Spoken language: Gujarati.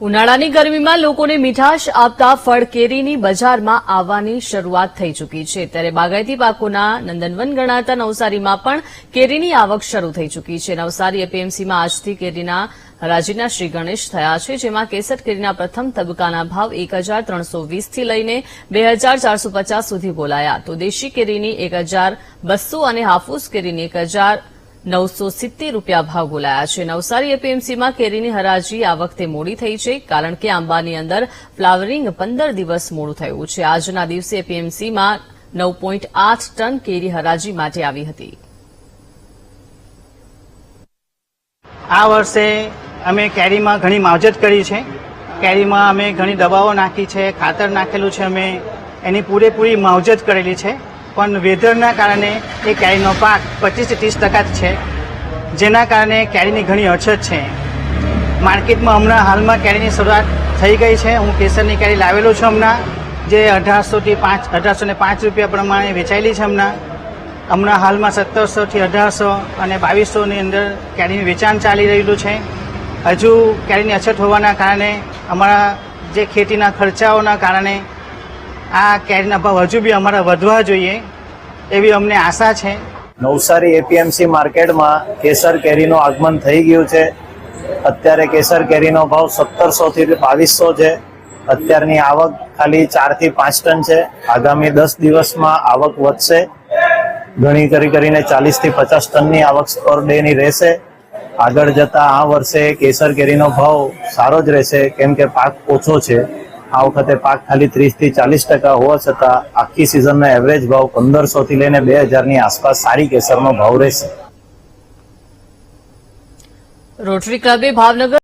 ઉનાળાની ગરમીમાં લોકોને મીઠાશ આપતા ફળ કેરીની બજારમાં આવવાની શરૂઆત થઈ ચૂકી છે. ત્યારે બાગાયતી પાકોના નંદનવન ગણાતા નવસારીમાં પણ કેરીની આવક શરૂ થઈ ચૂકી છે. નવસારી એપીએમસીમાં આજથી કેરીના હરાજીના શ્રી ગણેશ થયા છે, જેમાં કેસર કેરીના પ્રથમ તબક્કાના ભાવ એક વીસથી લઈને બે સુધી બોલાયા. તો દેશી કેરીની એક અને હાફૂસ કેરીની એક નવસો સિત્તેર રૂપિયા ભાવ બોલાયા છે. નવસારી એપીએમસીમાં કેરીની હરાજી આ વખતે મોડી થઈ છે, કારણ કે આંબાની અંદર ફ્લાવરિંગ પંદર દિવસ મોડું થયું છે. આજના દિવસે એપીએમસીમાં નવ પોઈન્ટ આઠ ટન કેરી હરાજી માટે આવી હતી. આ વર્ષે અમે કેરીમાં ઘણી માવજત કરી છે. કેરીમાં અમે ઘણી દવાઓ નાખી છે, ખાતર નાખેલું છે અમે. એની પૂરેપૂરી માવજત કરેલી છે. પણ વેધરના કારણે એ કેરીનો પાક પચીસથી ત્રીસ ટકા જ છે. જેના કારણે કેરીની ઘણી અછત છે. માર્કેટમાં હમણાં હાલમાં કેરીની શરૂઆત થઈ ગઈ છે. હું કેસરની કેરી લાવેલો છું હમણાં, જે અઢારસોથી પાંચ, અઢારસો ને પાંચ રૂપિયા પ્રમાણે વેચાયેલી છે હમણાં. હમણાં હાલમાં સત્તરસોથી અઢારસો અને બાવીસોની અંદર કેરીનું વેચાણ ચાલી રહેલું છે. હજુ કેરીની અછત હોવાના કારણે અમારા જે ખેતીના ખર્ચાઓના કારણે આ કેરીના ભાવ હજુ બી અમારા વધવા જોઈએ. એવી અમને આશા છે. નવસારી એપીએમસી માર્કેટમાં કેસર કેરીનું આગમન થઈ ગયું છે. અત્યારે કેસર કેરીનો ભાવ સત્તરસો થી બાવીસો છે. અત્યારની આવક ખાલી ચારથી પાંચ ટન છે. આગામી દસ દિવસમાં આવક વધશે. ઘણી કરી કરીને ચાલીસથી પચાસ ટનની આવક પર ડે ની રહેશે. આગળ જતા આ વર્ષે કેસર કેરીનો ભાવ સારો જ રહેશે. કેમ કે પાક ઓછો છે. આ વખતે પાક ખાલી ત્રીસથી ચાલીસ ટકા હોવા છતાં આખી સિઝનનો એવરેજ ભાવ પંદરસો થી લઈને બે હજારની આસપાસ સારી કેસરનો ભાવ રહેશે. રોટરી ક્લબે ભાવનગર